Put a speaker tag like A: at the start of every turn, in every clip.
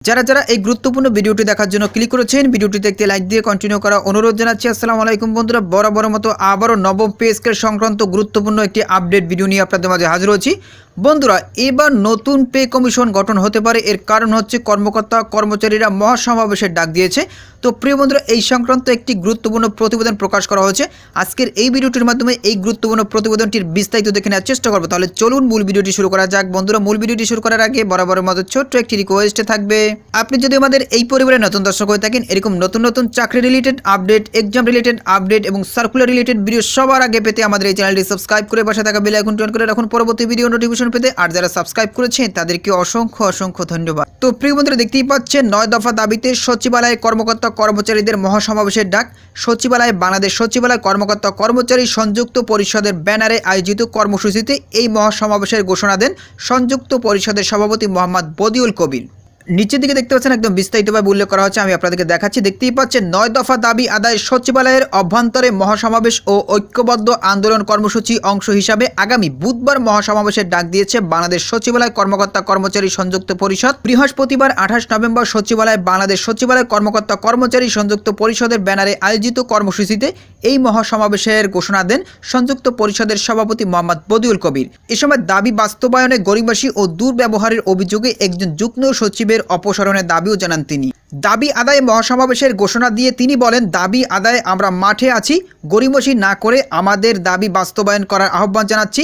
A: যারা যারা এই গুরুত্বপূর্ণ ভিডিওটি দেখার জন্য ক্লিক করেছেন ভিডিওটি দেখতে লাইক দিয়ে কন্টিনিউ করা অনুরোধ জানাচ্ছি। আসসালামু আলাইকুম বন্ধুরা বরাবর মতো আবারও নবম পেস্কের সংক্রান্ত গুরুত্বপূর্ণ একটি আপডেট ভিডিও নিয়ে আপনাদের মাঝে হাজির হচ্ছি বন্ধুরা, এবার নতুন পে কমিশন গঠন হতে পারে। এর কারণ হচ্ছে কর্মকর্তা, কর্মচারীরা মহাসমাবেশের ডাক দিয়েছে। তো প্রিয় বন্ধুরা, এই সংক্রান্ত একটি গুরুত্বপূর্ণ প্রতিবেদন প্রকাশ করা হয়েছে। আজকের এই ভিডিওটির মাধ্যমে এই গুরুত্বপূর্ণ প্রতিবেদনটির বিস্তারিত দেখে নেওয়ার চেষ্টা করব। তাহলে চলুন মূল ভিডিওটি শুরু করা যাক। বন্ধুরা, মূল ভিডিওটি শুরু করার আগে বরাবরের মতো ছোট্ট একটি রিকোয়েস্টে থাকবে, আপনি যদি আমাদের এই পরিবারের নতুন দর্শক হয়ে থাকেন, এরকম নতুন নতুন চাকরি related update exam related update এবং সার্কুলার রিলেটেড ভিডিও সবার আগে পেতে আমাদের এই চ্যানেলটি সাবস্ক্রাইব করে পাশে থাকা বেল আইকনটি অন করে রাখুন। পরবর্তী ভিডিও নোটিফিকেশন পেতে আর যারা সাবস্ক্রাইব করেছেন, তাদেরকে অসংখ্য অসংখ্য ধন্যবাদ। তো প্রিয় বন্ধুরা, দেখতেই পাচ্ছেন, নয় দফা দাবিতে সচিবালয়ে কর্মকর্তা কর্মচারীদের মহাসমাবেশের ডাক। সচিবালয়ে, বাংলাদেশ সচিবালয় কর্মকর্তা কর্মচারী সংযুক্ত পরিষদের ব্যানারে আয়োজিত কর্মসূচিতে এই মহাসমাবেশের ঘোষণা দেন সংযুক্ত পরিষদের সভাপতি মোহাম্মদ বদিউল কবির। নিচের দিকে দেখতে পাচ্ছেন একদম বিস্তারিতভাবে উল্লেখ করা হচ্ছে, আমি আপনাদেরকে দেখাচ্ছি। দেখতেই পাচ্ছেন, নয় দফা দাবি আদায় সচিবালয়ের অভ্যন্তরে মহাসমাবেশ ও ঐক্যবদ্ধ আন্দোলন কর্মসূচি অংশ হিসাবে আগামী বুধবার মহাসমাবেশের ডাক দিয়েছে বাংলাদেশ সচিবালয় কর্মকর্তা কর্মচারী সংযুক্ত পরিষদ। বৃহস্পতিবার আঠাশ নভেম্বর সচিবালয়, বাংলাদেশ সচিবালয় কর্মকর্তা কর্মচারী সংযুক্ত পরিষদের ব্যানারে আয়োজিত কর্মসূচিতে এই মহাসমাবেশের ঘোষণা দেন সংযুক্ত পরিষদের সভাপতি মোহাম্মদ বদিউল কবির। এ সময় দাবি বাস্তবায়নে গরিবাসী ও দুর্ব্যবহারের অভিযোগে একজন যুগ্ম সচিবের অপসারণের দাবিও জানান তিনি। দাবি আদায়ে মহাসমাবেশের ঘোষণা দিয়ে তিনি বলেন, দাবি আদায়ে আমরা মাঠে আছি গরিমসি না করে আমাদের দাবি বাস্তবায়ন করার আহ্বান জানাচ্ছি।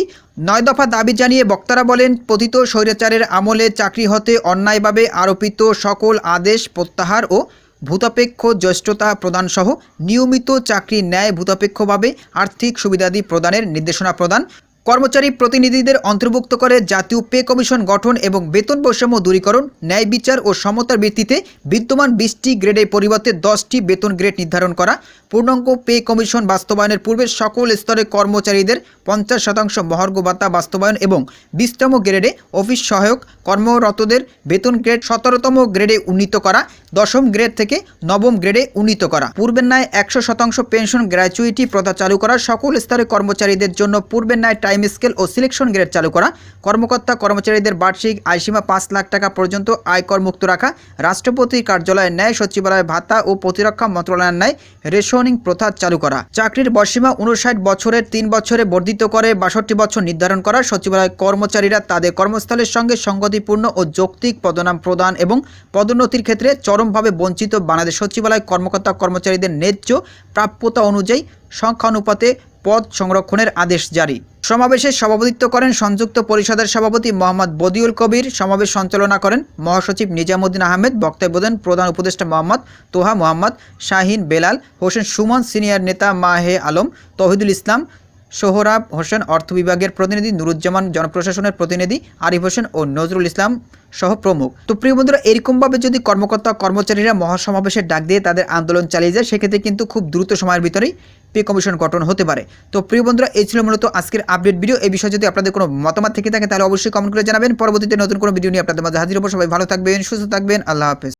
A: নয় দফা দাবি জানিয়ে বক্তারা বলেন, পতিত স্বৈরাচারের আমলে চাকরি হতে অন্যায়ভাবে আরোপিত সকল আদেশ প্রত্যাহার ও ভূতাপেক্ষ জ্যেষ্ঠতা প্রদানসহ নিয়মিত চাকরি ন্যায় ভূতাপেক্ষভাবে আর্থিক সুবিধাদি প্রদানের নির্দেশনা প্রদান কর্মচারী প্রতিনিধিদের অন্তর্ভুক্ত করে জাতীয় পে কমিশন গঠন এবং বেতন বৈষম্য দূরীকরণ, ন্যায় বিচার ও সমতার ভিত্তিতে বিদ্যমান বিশটি গ্রেডের পরিবর্তে দশটি বেতন গ্রেড নির্ধারণ করা। পূর্ণাঙ্গ পে কমিশন বাস্তবায়নের পূর্বে সকল স্তরের কর্মচারীদের পঞ্চাশ শতাংশ মহার্ঘ ভাতা বাস্তবায়ন এবং বিশতম গ্রেডে অফিস সহায়ক কর্মরতদের বেতন গ্রেড সতেরোতম গ্রেডে উন্নীত করা, দশম গ্রেড থেকে নবম গ্রেডে উন্নীত করা। পূর্বের ন্যায় একশো শতাংশ পেনশন গ্র্যাচুইটি প্রথা চালু করা সকল স্তরের কর্মচারীদের জন্য পূর্বের ন্যায় টাইম স্কেল ও সিলেকশন গ্রেড চালু করা। কর্মকর্তা, কর্মচারীদের বার্ষিক আয়সীমা পাঁচ লাখ টাকা পর্যন্ত আয়কর মুক্ত রাখা। রাষ্ট্রপতির কার্যালয়ের ন্যায় সচিবালয় ভাতা ও প্রতিরক্ষা মন্ত্রণালয়ের ন্যায় রেশনিং প্রথা চালু করা। চাকরির বয়সীমা উনষাট বছরের তিন বছরে বর্ধিত করে বাষট্টি বছর নির্ধারণ করা। সচিবালয় কর্মচারীরা তাদের কর্মস্থলের সঙ্গে সংগতিপূর্ণ ও যৌক্তিক পদনাম প্রদান এবং পদোন্নতির ক্ষেত্রে চরমভাবে বঞ্চিত বাংলাদেশ সচিবালয় কর্মকর্তা কর্মচারীদের ন্যায্য প্রাপ্যতা অনুযায়ী সংখ্যানুপাতে পদ সংরক্ষণের আদেশ জারি। সমাবেশে সভাপতিত্ব করেন সংযুক্ত পরিষদের সভাপতি মোহাম্মদ বদিউল কবির। সমাবেশ সঞ্চালনা করেন মহাসচিব নিজামুদ্দিন আহমেদ। বক্তব্য দেন প্রধান উপদেষ্টা মোহাম্মদ তোহা মোহাম্মদ, শাহিন বেলাল, হোসেন সুমন সিনিয়র নেতা মাহে আলম, তহিদুল ইসলাম, সোহরাব হোসেন অর্থ বিভাগের প্রতিনিধি, নুরুজ্জামান জনপ্রশাসনের প্রতিনিধি, আরিফ হোসেন ও নজরুল ইসলাম সহ প্রমুখ। তো প্রিয় বন্ধুরা, এরকমভাবে যদি কর্মকর্তা কর্মচারীরা মহাসমাবেশের ডাক দিয়ে তাদের আন্দোলন চালিয়ে যায়, সেক্ষেত্রে কিন্তু খুব দ্রুত সময়ের ভিতরেই পে কমিশন গঠন হতে পারে। তো প্রিয় বন্ধুরা, এই ছিল মূলত আজকের আপডেট ভিডিও। এই বিষয়ে যদি আপনাদের কোনো মতামত থেকে থাকে, তাহলে অবশ্যই কমেন্ট করে জানাবেন। পরবর্তীতে নতুন কোনো ভিডিও নিয়ে আপনাদের মাঝে হাজির হব। সবাই ভালো থাকবেন, সুস্থ থাকবেন। আল্লাহ হাফেজ।